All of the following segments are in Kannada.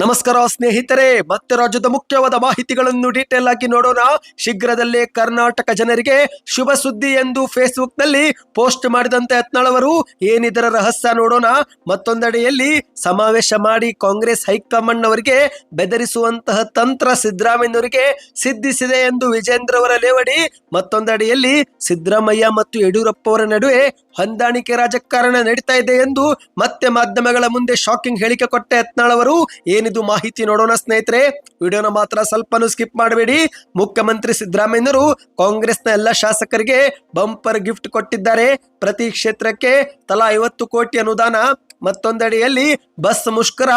ನಮಸ್ಕಾರ ಸ್ನೇಹಿತರೆ, ಮತ್ತೆ ರಾಜ್ಯದ ಮುಖ್ಯವಾದ ಮಾಹಿತಿಗಳನ್ನು ಡೀಟೇಲ್ ಆಗಿ ನೋಡೋಣ. ಶೀಘ್ರದಲ್ಲೇ ಕರ್ನಾಟಕ ಜನರಿಗೆ ಶುಭ ಸುದ್ದಿ ಎಂದು ಫೇಸ್ಬುಕ್ನಲ್ಲಿ ಪೋಸ್ಟ್ ಮಾಡಿದಂತೆ ಯತ್ನಾಳವರು ಏನಿದರ ರಹಸ್ಯ ನೋಡೋಣ. ಮತ್ತೊಂದೆಡೆಯಲ್ಲಿ ಸಮಾವೇಶ ಮಾಡಿ ಕಾಂಗ್ರೆಸ್ ಹೈಕಮಾಂಡ್ ಅವರಿಗೆ ಬೆದರಿಸುವಂತಹ ತಂತ್ರ ಸಿದ್ದರಾಮಯ್ಯನವರಿಗೆ ಸಿದ್ಧಿಸಿದೆ ಎಂದು ವಿಜೇಂದ್ರ ಅವರ ಲೇವಡಿ. ಮತ್ತೊಂದೆಡೆಯಲ್ಲಿ ಸಿದ್ದರಾಮಯ್ಯ ಮತ್ತು ಯಡಿಯೂರಪ್ಪ ಅವರ ನಡುವೆ ಹೊಂದಾಣಿಕೆ ರಾಜಕಾರಣ ನಡೀತಾ ಇದೆ ಎಂದು ಮತ್ತೆ ಮಾಧ್ಯಮಗಳ ಮುಂದೆ ಶಾಕಿಂಗ್ ಹೇಳಿಕೆ ಕೊಟ್ಟ ಯತ್ನಾಳ್ ಅವರು. ಏನಿದು ಮಾಹಿತಿ ನೋಡೋಣ ಸ್ನೇಹಿತರೆ? ವಿಡಿಯೋನ ಮಾತ್ರ ಸ್ವಲ್ಪನೂ ಸ್ಕಿಪ್ ಮಾಡಬೇಡಿ. ಮುಖ್ಯಮಂತ್ರಿ ಸಿದ್ದರಾಮಯ್ಯನವರು ಕಾಂಗ್ರೆಸ್ನ ಎಲ್ಲ ಶಾಸಕರಿಗೆ ಬಂಪರ್ ಗಿಫ್ಟ್ ಕೊಟ್ಟಿದ್ದಾರೆ. ಪ್ರತಿ ಕ್ಷೇತ್ರಕ್ಕೆ ತಲಾ ಐವತ್ತು ಕೋಟಿ ಅನುದಾನ ಮತ್ತೊಂದೆಡೆಯಲ್ಲಿ ಬಸ್ ಮುಷ್ಕರ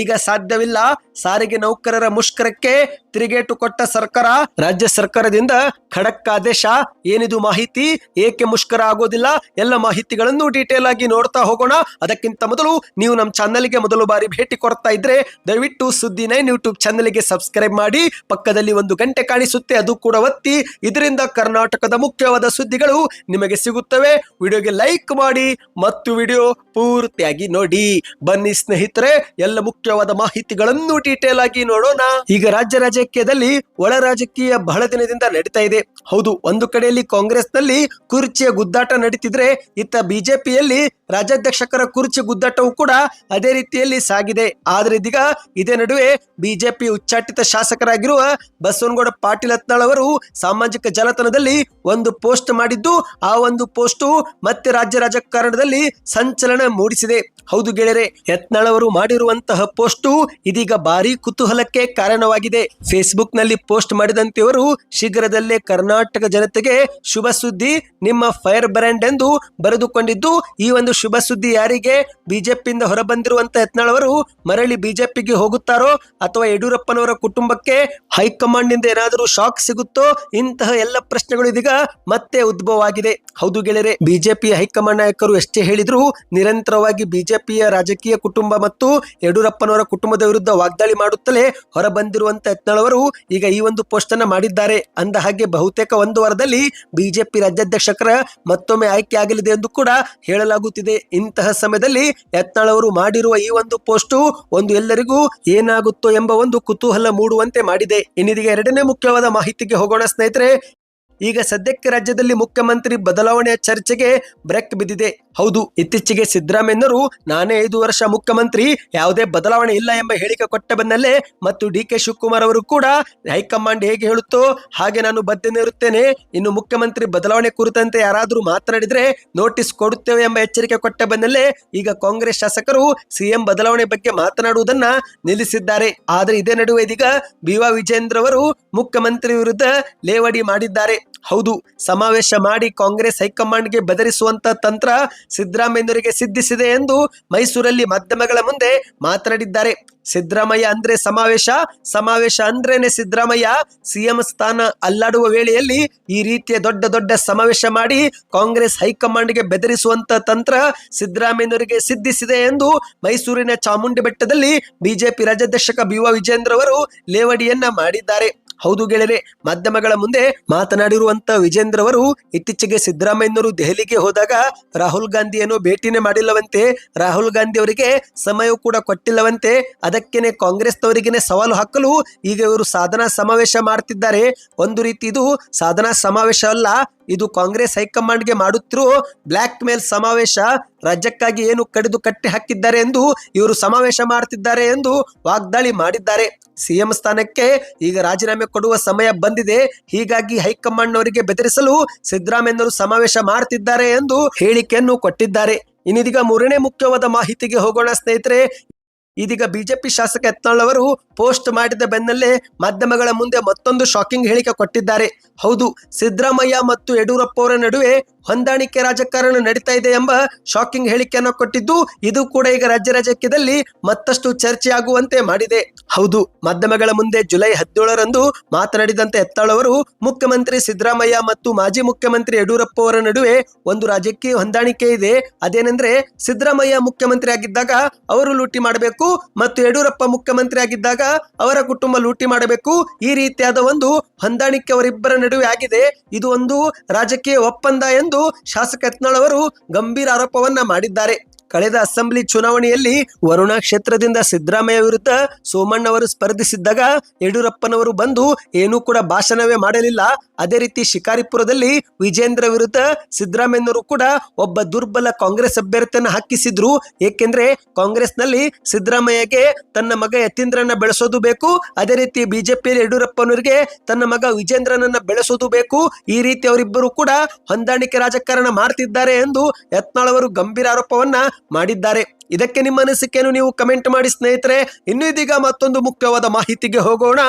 ಈಗ ಸಾಧ್ಯವಿಲ್ಲ. ಸಾರಿಗೆ ನೌಕರರ ಮುಷ್ಕರಕ್ಕೆ ತಿರುಗೇಟು ಕೊಟ್ಟ ಸರ್ಕಾರ ರಾಜ್ಯ ಸರ್ಕಾರದಿಂದ ಖಡಕ್ ಆದೇಶ. ಏನಿದು ಮಾಹಿತಿ? ಏಕೆ ಮುಷ್ಕರ ಆಗೋದಿಲ್ಲ? ಎಲ್ಲ ಮಾಹಿತಿಗಳನ್ನು ಡೀಟೇಲ್ ಆಗಿ ನೋಡ್ತಾ ಹೋಗೋಣ. ಅದಕ್ಕಿಂತ ಮೊದಲು ನೀವು ನಮ್ಮ ಚಾನಲ್ಗೆ ಮೊದಲು ಬಾರಿ ಭೇಟಿ ಕೊಡ್ತಾ ಇದ್ರೆ ದಯವಿಟ್ಟು ಸುದ್ದಿ ನೈನ್ ಯೂಟ್ಯೂಬ್ ಚಾನಲ್ಗೆ ಸಬ್ಸ್ಕ್ರೈಬ್ ಮಾಡಿ. ಪಕ್ಕದಲ್ಲಿ ಒಂದು ಗಂಟೆ ಕಾಣಿಸುತ್ತೆ, ಅದು ಕೂಡ ಒತ್ತಿ. ಇದರಿಂದ ಕರ್ನಾಟಕದ ಮುಖ್ಯವಾದ ಸುದ್ದಿಗಳು ನಿಮಗೆ ಸಿಗುತ್ತವೆ. ವಿಡಿಯೋಗೆ ಲೈಕ್ ಮಾಡಿ. ಮತ್ತು ವಿಡಿಯೋ ಪೂರ್ತಿಯಾಗಿ ನೋಡಿ, ಬನ್ನಿ ಸ್ನೇಹಿತರೆ, ಎಲ್ಲ ಮುಖ್ಯವಾದ ಮಾಹಿತಿಗಳನ್ನು ಡೀಟೇಲ್ ಆಗಿ ನೋಡೋಣ. ಈಗ ರಾಜ್ಯ ರಾಜಕೀಯದಲ್ಲಿ ಒಳ ರಾಜಕೀಯ ಬಹಳ ದಿನದಿಂದ ನಡೀತಾ ಇದೆ. ಹೌದು, ಒಂದು ಕಡೆಯಲ್ಲಿ ಕಾಂಗ್ರೆಸ್ನಲ್ಲಿ ಕುರ್ಚಿಯ ಗುದ್ದಾಟ ನಡೀತಿದ್ರೆ, ಇತ್ತ ಬಿಜೆಪಿಯಲ್ಲಿ ರಾಜ್ಯಾಧ್ಯಕ್ಷಕರ ಕುರ್ಚಿ ಗುದ್ದಾಟವು ಕೂಡ ಅದೇ ರೀತಿಯಲ್ಲಿ ಸಾಗಿದೆ. ಆದ್ರೆ ಇದೀಗ ಇದೇ ನಡುವೆ ಬಿಜೆಪಿ ಉಚ್ಚಾಟಿತ ಶಾಸಕರಾಗಿರುವ ಬಸವನಗೌಡ ಪಾಟೀಲ್ ಅತ್ನಾಳ್ ಅವರು ಸಾಮಾಜಿಕ ಜಾಲತಾಣದಲ್ಲಿ ಒಂದು ಪೋಸ್ಟ್ ಮಾಡಿದ್ದು, ಆ ಒಂದು ಪೋಸ್ಟು ಮತ್ತೆ ರಾಜ್ಯ ರಾಜಕಾರಣದಲ್ಲಿ ಸಂಚಲನ ಮೂಡಿಸಿದೆ. ಹೌದು ಗೆಳೆಯರೆ, ಯತ್ನಾಳವರು ಮಾಡಿರುವಂತಹ ಪೋಸ್ಟು ಇದೀಗ ಭಾರಿ ಕುತೂಹಲಕ್ಕೆ ಕಾರಣವಾಗಿದೆ. ಫೇಸ್ಬುಕ್ನಲ್ಲಿ ಪೋಸ್ಟ್ ಮಾಡಿದಂತೆ ಇವರು ಶೀಘ್ರದಲ್ಲೇ ಕರ್ನಾಟಕ ಜನತೆಗೆ ಶುಭ ಸುದ್ದಿ, ನಿಮ್ಮ ಫೈರ್ ಬ್ರ್ಯಾಂಡ್ ಎಂದು ಬರೆದುಕೊಂಡಿದ್ದು, ಈ ಒಂದು ಶುಭ ಸುದ್ದಿ ಯಾರಿಗೆ? ಬಿಜೆಪಿಯಿಂದ ಹೊರಬಂದಿರುವಂತಹ ಯತ್ನಾಳವರು ಮರಳಿ ಬಿಜೆಪಿಗೆ ಹೋಗುತ್ತಾರೋ ಅಥವಾ ಯಡಿಯೂರಪ್ಪನವರ ಕುಟುಂಬಕ್ಕೆ ಹೈಕಮಾಂಡ್ನಿಂದ ಏನಾದರೂ ಶಾಕ್ ಸಿಗುತ್ತೋ, ಇಂತಹ ಎಲ್ಲ ಪ್ರಶ್ನೆಗಳು ಇದೀಗ ಮತ್ತೆ ಉದ್ಭವ ಆಗಿದೆ ಹೌದು ಗೆಳೆಯರೆ ಬಿಜೆಪಿ ಹೈಕಮಾಂಡ್ ನಾಯಕರು ಎಷ್ಟೇ ಹೇಳಿದ್ರು ನಿರಂತರವಾಗಿ ಬಿಜೆಪಿಯ ರಾಜಕೀಯ ಕುಟುಂಬ ಮತ್ತು ಯಡಿಯೂರಪ್ಪನವರ ಕುಟುಂಬದ ವಿರುದ್ಧ ವಾಗ್ದಾಳಿ ಮಾಡುತ್ತಲೇ ಹೊರಬಂದಿರುವಂತ ಯತ್ನಾಳವರು ಈಗ ಈ ಒಂದು ಪೋಸ್ಟ್ ಅನ್ನ ಮಾಡಿದ್ದಾರೆ. ಅಂದ ಹಾಗೆ ಬಹುತೇಕ ಒಂದು ವಾರದಲ್ಲಿ ಬಿಜೆಪಿ ರಾಜ್ಯಾಧ್ಯಕ್ಷಕರ ಮತ್ತೊಮ್ಮೆ ಆಯ್ಕೆ ಆಗಲಿದೆ ಎಂದು ಕೂಡ ಹೇಳಲಾಗುತ್ತಿದೆ. ಇಂತಹ ಸಮಯದಲ್ಲಿ ಯತ್ನಾಳ್ ಅವರು ಮಾಡಿರುವ ಈ ಒಂದು ಪೋಸ್ಟು ಒಂದು ಎಲ್ಲರಿಗೂ ಏನಾಗುತ್ತೋ ಎಂಬ ಒಂದು ಕುತೂಹಲ ಮೂಡುವಂತೆ ಮಾಡಿದೆ. ಇನ್ನಿದೀಗ ಎರಡನೇ ಮುಖ್ಯವಾದ ಮಾಹಿತಿಗೆ ಹೋಗೋಣ ಸ್ನೇಹಿತರೆ. ಈಗ ಸದ್ಯಕ್ಕೆ ರಾಜ್ಯದಲ್ಲಿ ಮುಖ್ಯಮಂತ್ರಿ ಬದಲಾವಣೆಯ ಚರ್ಚೆಗೆ ಬ್ರೇಕ್ ಬಿದ್ದಿದೆ. ಹೌದು, ಇತ್ತೀಚೆಗೆ ಸಿದ್ದರಾಮಯ್ಯನವರು, ನಾನೇ ಐದು ವರ್ಷ ಮುಖ್ಯಮಂತ್ರಿ, ಯಾವುದೇ ಬದಲಾವಣೆ ಇಲ್ಲ ಎಂಬ ಹೇಳಿಕೆ ಕೊಟ್ಟ ಬೆನ್ನಲ್ಲೇ ಮತ್ತು ಡಿ ಕೆ ಶಿವಕುಮಾರ್ ಅವರು ಕೂಡ ಹೈಕಮಾಂಡ್ ಹೇಗೆ ಹೇಳುತ್ತೋ ಹಾಗೆ ನಾನು ಬದ್ಧನೆ ಇರುತ್ತೇನೆ. ಇನ್ನು ಮುಖ್ಯಮಂತ್ರಿ ಬದಲಾವಣೆ ಕುರಿತಂತೆ ಯಾರಾದರೂ ಮಾತನಾಡಿದರೆ ನೋಟಿಸ್ ಕೊಡುತ್ತೇವೆ ಎಂಬ ಎಚ್ಚರಿಕೆ ಕೊಟ್ಟ ಬೆನ್ನಲ್ಲೇ ಈಗ ಕಾಂಗ್ರೆಸ್ ಶಾಸಕರು ಸಿಎಂ ಬದಲಾವಣೆ ಬಗ್ಗೆ ಮಾತನಾಡುವುದನ್ನ ನಿಲ್ಲಿಸಿದ್ದಾರೆ. ಆದರೆ ಇದೇ ನಡುವೆ ಇದೀಗ ಬಿ ವಾ ವಿಜೇಂದ್ರ ಅವರು ಮುಖ್ಯಮಂತ್ರಿ ವಿರುದ್ಧ ಲೇವಡಿ ಮಾಡಿದ್ದಾರೆ. ಹೌದು ಸಮಾವೇಶ ಮಾಡಿ ಕಾಂಗ್ರೆಸ್ ಹೈಕಮಾಂಡ್ಗೆ ಬೆದರಿಸುವಂತ ತಂತ್ರ ಸಿದ್ದರಾಮಯ್ಯನವರಿಗೆ ಸಿದ್ಧಿಸಿದೆ ಎಂದು ಮೈಸೂರಲ್ಲಿ ಮಾಧ್ಯಮಗಳ ಮುಂದೆ ಮಾತನಾಡಿದ್ದಾರೆ. ಸಿದ್ದರಾಮಯ್ಯ ಅಂದ್ರೆ ಸಮಾವೇಶ ಸಮಾವೇಶ ಅಂದ್ರೇನೆ ಸಿದ್ದರಾಮಯ್ಯ ಸಿಎಂ ಸ್ಥಾನ ಅಲ್ಲಾಡುವ ವೇಳೆಯಲ್ಲಿ ಈ ರೀತಿಯ ದೊಡ್ಡ ದೊಡ್ಡ ಸಮಾವೇಶ ಮಾಡಿ ಕಾಂಗ್ರೆಸ್ ಹೈಕಮಾಂಡ್ಗೆ ಬೆದರಿಸುವಂತ ತಂತ್ರ ಸಿದ್ದರಾಮಯ್ಯನವರಿಗೆ ಸಿದ್ಧಿಸಿದೆ ಎಂದು ಮೈಸೂರಿನ ಚಾಮುಂಡಿ ಬೆಟ್ಟದಲ್ಲಿ ಬಿಜೆಪಿ ರಾಜ್ಯಾಧ್ಯಕ್ಷಕ ಬಿ ವಿಜೇಂದ್ರ ಅವರು ಲೇವಡಿಯನ್ನ ಮಾಡಿದ್ದಾರೆ. ಹೌದು ಗೆಳೆಯರೆ, ಮಾಧ್ಯಮಗಳ ಮುಂದೆ ಮಾತನಾಡಿರುವಂತ ವಿಜೇಂದ್ರ ಅವರು ಇತ್ತೀಚೆಗೆ ಸಿದ್ದರಾಮಯ್ಯನವರು ದೆಹಲಿಗೆ ಹೋದಾಗ ರಾಹುಲ್ ಗಾಂಧಿಯನ್ನು ಭೇಟಿನೇ ಮಾಡಿಲ್ಲವಂತೆ, ರಾಹುಲ್ ಗಾಂಧಿ ಅವರಿಗೆ ಸಮಯ ಕೂಡ ಕೊಟ್ಟಿಲ್ಲವಂತೆ ಅದಕ್ಕೇನೆ ಕಾಂಗ್ರೆಸ್ನವರಿಗೇನೆ ಸವಾಲು ಹಾಕಲು ಈಗ ಇವರು ಸಾಧನಾ ಸಮಾವೇಶ ಮಾಡ್ತಿದ್ದಾರೆ. ಒಂದು ರೀತಿ ಇದು ಸಾಧನಾ ಸಮಾವೇಶ ಅಲ್ಲ, ಇದು ಕಾಂಗ್ರೆಸ್ ಹೈಕಮಾಂಡ್ಗೆ ಮಾಡುತ್ತಿರುವ ಬ್ಲ್ಯಾಕ್ ಮೇಲ್ ಸಮಾವೇಶ. ರಾಜ್ಯಕ್ಕಾಗಿ ಏನು ಕಡಿದು ಕಟ್ಟಿ ಹಾಕಿದ್ದಾರೆ ಎಂದು ಇವರು ಸಮಾವೇಶ ಮಾಡ್ತಿದ್ದಾರೆ ಎಂದು ವಾಗ್ದಾಳಿ ಮಾಡಿದ್ದಾರೆ. ಸಿಎಂ ಸ್ಥಾನಕ್ಕೆ ಈಗ ರಾಜೀನಾಮೆ ಕೊಡುವ ಸಮಯ ಬಂದಿದೆ. ಹೀಗಾಗಿ ಹೈಕಮಾಂಡ್ನವರಿಗೆ ಬೆದರಿಸಲು ಸಿದ್ದರಾಮಯ್ಯನವರು ಸಮಾವೇಶ ಮಾಡ್ತಿದ್ದಾರೆ ಎಂದು ಹೇಳಿಕೆಯನ್ನು ಕೊಟ್ಟಿದ್ದಾರೆ. ಇನ್ನಿದೀಗ ಮೂರನೇ ಮುಖ್ಯವಾದ ಮಾಹಿತಿಗೆ ಹೋಗೋಣ ಸ್ನೇಹಿತರೆ ಇದೀಗ ಬಿಜೆಪಿ ಶಾಸಕ ಯತ್ನಾಳ್ ಪೋಸ್ಟ್ ಮಾಡಿದ ಬೆನ್ನಲ್ಲೇ ಮಾಧ್ಯಮಗಳ ಮುಂದೆ ಮತ್ತೊಂದು ಶಾಕಿಂಗ್ ಹೇಳಿಕೆ ಕೊಟ್ಟಿದ್ದಾರೆ. ಹೌದು, ಸಿದ್ದರಾಮಯ್ಯ ಮತ್ತು ಯಡಿಯೂರಪ್ಪ ಅವರ ನಡುವೆ ಹೊಂದಾಣಿಕೆ ರಾಜಕಾರಣ ನಡೀತಾ ಇದೆ ಎಂಬ ಶಾಕಿಂಗ್ ಹೇಳಿಕೆಯನ್ನು ಕೊಟ್ಟಿದ್ದು, ಇದು ಕೂಡ ಈಗ ರಾಜ್ಯ ರಾಜಕೀಯದಲ್ಲಿ ಮತ್ತಷ್ಟು ಚರ್ಚೆಯಾಗುವಂತೆ ಮಾಡಿದೆ. ಹೌದು, ಮಾಧ್ಯಮಗಳ ಮುಂದೆ ಜುಲೈ ಹದಿನೇಳರಂದು ಮಾತನಾಡಿದಂತೆ ಹೆತ್ತಾಳವರು ಮುಖ್ಯಮಂತ್ರಿ ಸಿದ್ದರಾಮಯ್ಯ ಮತ್ತು ಮಾಜಿ ಮುಖ್ಯಮಂತ್ರಿ ಯಡಿಯೂರಪ್ಪ ಅವರ ನಡುವೆ ಒಂದು ರಾಜಕೀಯ ಹೊಂದಾಣಿಕೆ ಇದೆ. ಅದೇನೆಂದ್ರೆ, ಸಿದ್ದರಾಮಯ್ಯ ಮುಖ್ಯಮಂತ್ರಿ ಆಗಿದ್ದಾಗ ಅವರು ಲೂಟಿ ಮಾಡಬೇಕು ಮತ್ತು ಯಡಿಯೂರಪ್ಪ ಮುಖ್ಯಮಂತ್ರಿ ಆಗಿದ್ದಾಗ ಅವರ ಕುಟುಂಬ ಲೂಟಿ ಮಾಡಬೇಕು. ಈ ರೀತಿಯಾದ ಒಂದು ಹೊಂದಾಣಿಕೆ ಅವರಿಬ್ಬರ ನಡುವೆ ಆಗಿದೆ. ಇದು ಒಂದು ರಾಜಕೀಯ ಒಪ್ಪಂದ ಎಂದು ಶಾಸಕ ಯತ್ನಾಳ್ ಅವರು ಗಂಭೀರ ಆರೋಪವನ್ನ ಮಾಡಿದ್ದಾರೆ. ಕಳೆದ ಅಸೆಂಬ್ಲಿ ಚುನಾವಣೆಯಲ್ಲಿ ವರುಣಾ ಕ್ಷೇತ್ರದಿಂದ ಸಿದ್ದರಾಮಯ್ಯ ವಿರುದ್ಧ ಸೋಮಣ್ಣ ಅವರು ಸ್ಪರ್ಧಿಸಿದ್ದಾಗ ಯಡಿಯೂರಪ್ಪನವರು ಬಂದು ಏನೂ ಕೂಡ ಭಾಷಣವೇ ಮಾಡಲಿಲ್ಲ. ಅದೇ ರೀತಿ ಶಿಕಾರಿಪುರದಲ್ಲಿ ವಿಜೇಂದ್ರ ವಿರುದ್ಧ ಸಿದ್ದರಾಮಯ್ಯನವರು ಕೂಡ ಒಬ್ಬ ದುರ್ಬಲ ಕಾಂಗ್ರೆಸ್ ಅಭ್ಯರ್ಥಿಯನ್ನು ಹಾಕಿಸಿದ್ರು. ಏಕೆಂದ್ರೆ ಕಾಂಗ್ರೆಸ್ನಲ್ಲಿ ಸಿದ್ದರಾಮಯ್ಯಗೆ ತನ್ನ ಮಗ ಯತೀಂದ್ರನ ಬೆಳೆಸೋದು ಬೇಕು. ಅದೇ ರೀತಿ ಬಿಜೆಪಿಯಲ್ಲಿ ಯಡಿಯೂರಪ್ಪನವರಿಗೆ ತನ್ನ ಮಗ ವಿಜೇಂದ್ರನನ್ನ ಬೆಳೆಸೋದು ಬೇಕು. ಈ ರೀತಿ ಅವರಿಬ್ಬರು ಕೂಡ ಹೊಂದಾಣಿಕೆ ರಾಜಕಾರಣ ಮಾಡ್ತಿದ್ದಾರೆ ಎಂದು ಯತ್ನಾಳ್ ಅವರು ಗಂಭೀರ ಆರೋಪವನ್ನ ಮಾಡಿದ್ದಾರೆ. ಇದಕ್ಕೆ ನಿಮ್ಮ ಅನಿಸಿಕೆಯನ್ನು ನೀವು ಕಮೆಂಟ್ ಮಾಡಿ ಸ್ನೇಹಿತರೆ. ಇನ್ನು ಇದೀಗ ಮತ್ತೊಂದು ಮುಖ್ಯವಾದ ಮಾಹಿತಿಗೆ ಹೋಗೋಣ.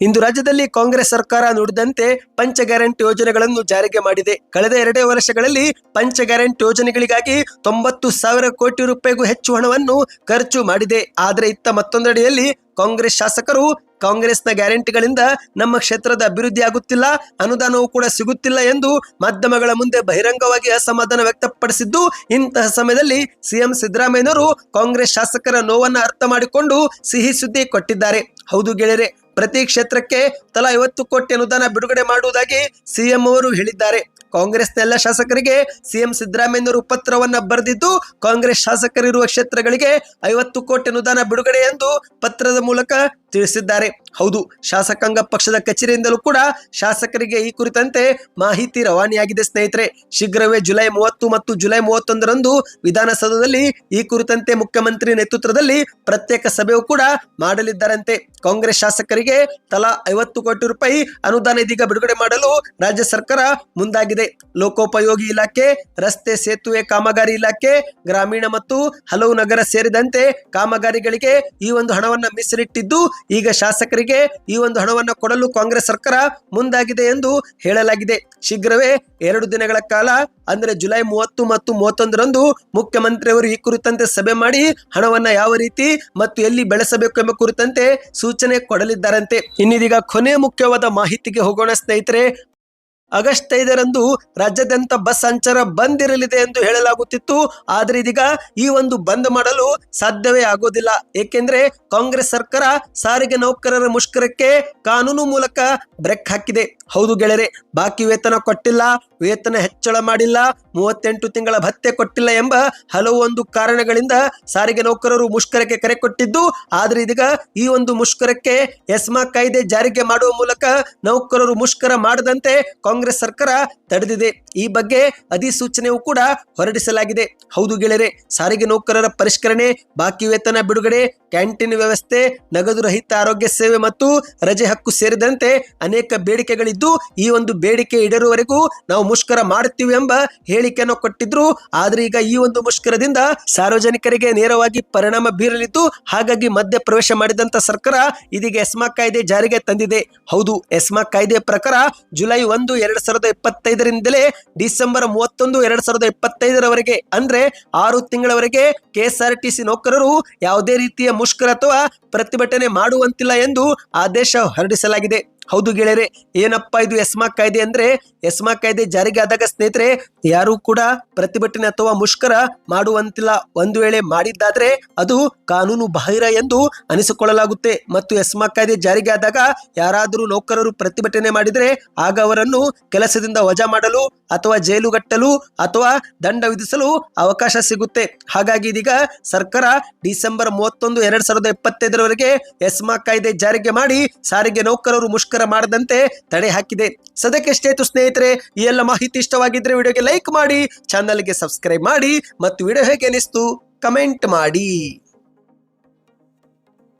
ಇಂದು ರಾಜ್ಯದಲ್ಲಿ ಕಾಂಗ್ರೆಸ್ ಸರ್ಕಾರ ನುಡಿದಂತೆ ಪಂಚ ಗ್ಯಾರಂಟಿ ಯೋಜನೆಗಳನ್ನು ಜಾರಿಗೆ ಮಾಡಿದೆ. ಕಳೆದ ಎರಡೇ ವರ್ಷಗಳಲ್ಲಿ ಪಂಚ ಗ್ಯಾರಂಟಿ ಯೋಜನೆಗಳಿಗಾಗಿ ತೊಂಬತ್ತು ಸಾವಿರ ಕೋಟಿ ರೂಪಾಯಿಗೂ ಹೆಚ್ಚು ಹಣವನ್ನು ಖರ್ಚು ಮಾಡಿದೆ. ಆದರೆ ಇತ್ತ ಮತ್ತೊಂದೆಡೆಯಲ್ಲಿ ಕಾಂಗ್ರೆಸ್ ಶಾಸಕರು ಕಾಂಗ್ರೆಸ್ನ ಗ್ಯಾರಂಟಿಗಳಿಂದ ನಮ್ಮ ಕ್ಷೇತ್ರದ ಅಭಿವೃದ್ಧಿ ಆಗುತ್ತಿಲ್ಲ, ಅನುದಾನವೂ ಕೂಡ ಸಿಗುತ್ತಿಲ್ಲ ಎಂದು ಮಾಧ್ಯಮಗಳ ಮುಂದೆ ಬಹಿರಂಗವಾಗಿ ಅಸಮಾಧಾನ ವ್ಯಕ್ತಪಡಿಸಿದ್ದು, ಇಂತಹ ಸಮಯದಲ್ಲಿ ಸಿಎಂ ಸಿದ್ದರಾಮಯ್ಯನವರು ಕಾಂಗ್ರೆಸ್ ಶಾಸಕರ ನೋವನ್ನ ಅರ್ಥ ಮಾಡಿಕೊಂಡು ಸಿಹಿ ಸುದ್ದಿ ಕೊಟ್ಟಿದ್ದಾರೆ. ಹೌದು ಗೆಳೆಯರೆ, ಪ್ರತಿ ಕ್ಷೇತ್ರಕ್ಕೆ ತಲಾ ಐವತ್ತು ಕೋಟಿ ಅನುದಾನ ಬಿಡುಗಡೆ ಮಾಡುವುದಾಗಿ ಸಿಎಂ ಅವರು ಹೇಳಿದ್ದಾರೆ. ಕಾಂಗ್ರೆಸ್ನ ಎಲ್ಲ ಶಾಸಕರಿಗೆ ಸಿಎಂ ಸಿದ್ದರಾಮಯ್ಯನವರು ಪತ್ರವನ್ನ ಬರೆದಿದ್ದು, ಕಾಂಗ್ರೆಸ್ ಶಾಸಕರಿರುವ ಕ್ಷೇತ್ರಗಳಿಗೆ ಐವತ್ತು ಕೋಟಿ ಅನುದಾನ ಬಿಡುಗಡೆ ಎಂದು ಪತ್ರದ ಮೂಲಕ ತಿಳಿಸಿದ್ದಾರೆ. ಹೌದು, ಶಾಸಕಾಂಗ ಪಕ್ಷದ ಕಚೇರಿಯಿಂದಲೂ ಕೂಡ ಶಾಸಕರಿಗೆ ಈ ಕುರಿತಂತೆ ಮಾಹಿತಿ ರವಾನೆಯಾಗಿದೆ ಸ್ನೇಹಿತರೆ. ಶೀಘ್ರವೇ ಜುಲೈ ಮೂವತ್ತು ಮತ್ತು ಜುಲೈ ಮೂವತ್ತೊಂದರಂದು ವಿಧಾನಸೌಧದಲ್ಲಿ ಈ ಕುರಿತಂತೆ ಮುಖ್ಯಮಂತ್ರಿ ನೇತೃತ್ವದಲ್ಲಿ ಪ್ರತ್ಯೇಕ ಸಭೆಯೂ ಕೂಡ ಮಾಡಲಿದ್ದಾರಂತೆ. ಕಾಂಗ್ರೆಸ್ ಶಾಸಕರಿಗೆ ತಲಾ ಐವತ್ತು ಕೋಟಿ ರೂಪಾಯಿ ಅನುದಾನ ಇದೀಗ ಬಿಡುಗಡೆ ಮಾಡಲು ರಾಜ್ಯ ಸರ್ಕಾರ ಮುಂದಾಗಿದೆ. ಲೋಕೋಪಯೋಗಿ ಇಲಾಖೆ, ರಸ್ತೆ ಸೇತುವೆ ಕಾಮಗಾರಿ ಇಲಾಖೆ, ಗ್ರಾಮೀಣ ಮತ್ತು ಹಲವು ನಗರ ಸೇರಿದಂತೆ ಕಾಮಗಾರಿಗಳಿಗೆ ಈ ಒಂದು ಹಣವನ್ನು ಮೀಸಲಿಟ್ಟಿದ್ದು, ಈಗ ಶಾಸಕರಿಗೆ ಈ ಒಂದು ಹಣವನ್ನು ಕೊಡಲು ಕಾಂಗ್ರೆಸ್ ಸರ್ಕಾರ ಮುಂದಾಗಿದೆ ಎಂದು ಹೇಳಲಾಗಿದೆ. ಶೀಘ್ರವೇ ಎರಡು ದಿನಗಳ ಕಾಲ, ಅಂದರೆ ಜುಲೈ ಮೂವತ್ತು ಮತ್ತು ಮೂವತ್ತೊಂದರಂದು ಮುಖ್ಯಮಂತ್ರಿಯವರು ಈ ಕುರಿತಂತೆ ಸಭೆ ಮಾಡಿ ಹಣವನ್ನು ಯಾವ ರೀತಿ ಮತ್ತು ಎಲ್ಲಿ ಬೆಳೆಸಬೇಕು ಎಂಬ ಕುರಿತಂತೆ ಸೂಚನೆ ಕೊಡಲಿದ್ದಾರಂತೆ. ಇನ್ನಿದೀಗ ಕೊನೆ ಮುಖ್ಯವಾದ ಮಾಹಿತಿಗೆ ಹೋಗೋಣ ಸ್ನೇಹಿತರೆ ಆಗಸ್ಟ್ ಐದರಂದು ರಾಜ್ಯಾದ್ಯಂತ ಬಸ್ ಸಂಚಾರ ಬಂದ್ ಇರಲಿದೆ ಎಂದು ಹೇಳಲಾಗುತ್ತಿತ್ತು. ಆದರೆ ಇದೀಗ ಈ ಒಂದು ಬಂದ್ ಮಾಡಲು ಸಾಧ್ಯವೇ ಆಗೋದಿಲ್ಲ. ಏಕೆಂದ್ರೆ ಕಾಂಗ್ರೆಸ್ ಸರ್ಕಾರ ಸಾರಿಗೆ ನೌಕರರ ಮುಷ್ಕರಕ್ಕೆ ಕಾನೂನು ಮೂಲಕ ಬ್ರೇಕ್ ಹಾಕಿದೆ. ಹೌದು ಗೆಳೆಯರೆ, ಬಾಕಿ ವೇತನ ಕೊಟ್ಟಿಲ್ಲ, ವೇತನ ಹೆಚ್ಚಳ ಮಾಡಿಲ್ಲ, ಮೂವತ್ತೆಂಟು ತಿಂಗಳ ಭತ್ಯೆ ಕೊಟ್ಟಿಲ್ಲ ಎಂಬ ಹಲವು ಒಂದು ಕಾರಣಗಳಿಂದ ಸಾರಿಗೆ ನೌಕರರು ಮುಷ್ಕರಕ್ಕೆ ಕರೆ ಕೊಟ್ಟಿದ್ದು. ಆದರೆ ಇದೀಗ ಈ ಒಂದು ಮುಷ್ಕರಕ್ಕೆ ಎಸ್ಮಾ ಕಾಯ್ದೆ ಜಾರಿಗೆ ಮಾಡುವ ಮೂಲಕ ನೌಕರರು ಮುಷ್ಕರ ಮಾಡದಂತೆ ಕಾಂಗ್ರೆಸ್ ಸರ್ಕಾರ ತಡೆದಿದೆ. ಈ ಬಗ್ಗೆ ಅಧಿಸೂಚನೆಯೂ ಕೂಡ ಹೊರಡಿಸಲಾಗಿದೆ. ಹೌದು ಗೆಳೆಯರೆ, ಸಾರಿಗೆ ನೌಕರರ ಪರಿಷ್ಕರಣೆ, ಬಾಕಿ ವೇತನ ಬಿಡುಗಡೆ, ಕ್ಯಾಂಟೀನ್ ವ್ಯವಸ್ಥೆ, ನಗದು ರಹಿತ ಆರೋಗ್ಯ ಸೇವೆ ಮತ್ತು ರಜೆ ಹಕ್ಕು ಸೇರಿದಂತೆ ಅನೇಕ ಬೇಡಿಕೆಗಳಿದ್ದು ಈ ಒಂದು ಬೇಡಿಕೆ ಈಡೇರುವವರೆಗೂ ನಾವು ಮುಷ್ಕರ ಮಾಡುತ್ತೀವಿ ಎಂಬ ಹೇಳಿಕೆಯನ್ನು ಕೊಟ್ಟಿದ್ರು. ಆದ್ರೆ ಈಗ ಈ ಒಂದು ಮುಷ್ಕರದಿಂದ ಸಾರ್ವಜನಿಕರಿಗೆ ನೇರವಾಗಿ ಪರಿಣಾಮ ಬೀರಲಿದ್ದು, ಹಾಗಾಗಿ ಮಧ್ಯ ಪ್ರವೇಶ ಮಾಡಿದಂತ ಸರ್ಕಾರ ಇದೀಗ ಎಸ್ಮಾ ಕಾಯ್ದೆ ಜಾರಿಗೆ ತಂದಿದೆ. ಹೌದು, ಎಸ್ಮಾ ಕಾಯ್ದೆ ಪ್ರಕಾರ ಜುಲೈ ಒಂದು, ಎರಡ್ ಸಾವಿರದ ಇಪ್ಪತ್ತೈದರಿಂದಲೇ ಡಿಸೆಂಬರ್ ಮೂವತ್ತೊಂದು, ಎರಡ್ ಸಾವಿರದ ಇಪ್ಪತ್ತೈದರವರೆಗೆ, ಅಂದ್ರೆ ಆರು ತಿಂಗಳವರೆಗೆ ಕೆಎಸ್ಆರ್ಟಿಸಿ ನೌಕರರು ಯಾವುದೇ ರೀತಿಯ ಮುಷ್ಕರ ಅಥವಾ ಪ್ರತಿಭಟನೆ ಮಾಡುವಂತಿಲ್ಲ ಎಂದು ಆದೇಶ ಹೊರಡಿಸಲಾಗಿದೆ. ಹೌದು ಗೆಳೆಯರೆ, ಏನಪ್ಪಾ ಇದು ಎಸ್ಮಾ ಕಾಯ್ದೆ ಅಂದ್ರೆ, ಎಸ್ಮಾ ಕಾಯ್ದೆ ಜಾರಿಗೆ ಆದಾಗ ಸ್ನೇಹಿತರೆ, ಯಾರು ಕೂಡ ಪ್ರತಿಭಟನೆ ಅಥವಾ ಮುಷ್ಕರ ಮಾಡುವಂತಿಲ್ಲ. ಒಂದು ವೇಳೆ ಮಾಡಿದ್ದಾದ್ರೆ ಅದು ಕಾನೂನು ಬಾಹಿರ ಎಂದು ಅನಿಸಿಕೊಳ್ಳಲಾಗುತ್ತೆ. ಮತ್ತು ಎಸ್ಮಾ ಕಾಯ್ದೆ ಜಾರಿಗೆ ಆದಾಗ ಯಾರಾದರೂ ನೌಕರರು ಪ್ರತಿಭಟನೆ ಮಾಡಿದರೆ, ಆಗ ಅವರನ್ನು ಕೆಲಸದಿಂದ ವಜಾ ಮಾಡಲು ಅಥವಾ ಜೈಲುಗಟ್ಟಲು ಅಥವಾ ದಂಡ ವಿಧಿಸಲು ಅವಕಾಶ ಸಿಗುತ್ತೆ. ಹಾಗಾಗಿ ಇದೀಗ ಸರ್ಕಾರ ಡಿಸೆಂಬರ್ ಮೂವತ್ತೊಂದು, ಎರಡ್ ಸಾವಿರದ ಇಪ್ಪತ್ತೈದರವರೆಗೆ ಎಸ್ಮಾ ಕಾಯ್ದೆ ಜಾರಿಗೆ ಮಾಡಿ, ಸಾರಿಗೆ ನೌಕರರು ಮುಷ್ಕರ ಮಾಡದಂತೆ ತಡೆ ಹಾಕಿದೆ. ಸದ್ಯಕ್ಕೆ ತು ಸ್ನೇಹಿತರೆ, ಈ ಎಲ್ಲ ಮಾಹಿತಿ ಇಷ್ಟವಾಗಿದ್ರೆ ವಿಡಿಯೋಗೆ ಲೈಕ್ ಮಾಡಿ, ಚಾನಲ್ಗೆ ಸಬ್ಸ್ಕ್ರೈಬ್ ಮಾಡಿ ಮತ್ತು ವಿಡಿಯೋ ಹೇಗೆ ಅನಿಸ್ತು ಕಮೆಂಟ್ ಮಾಡಿ.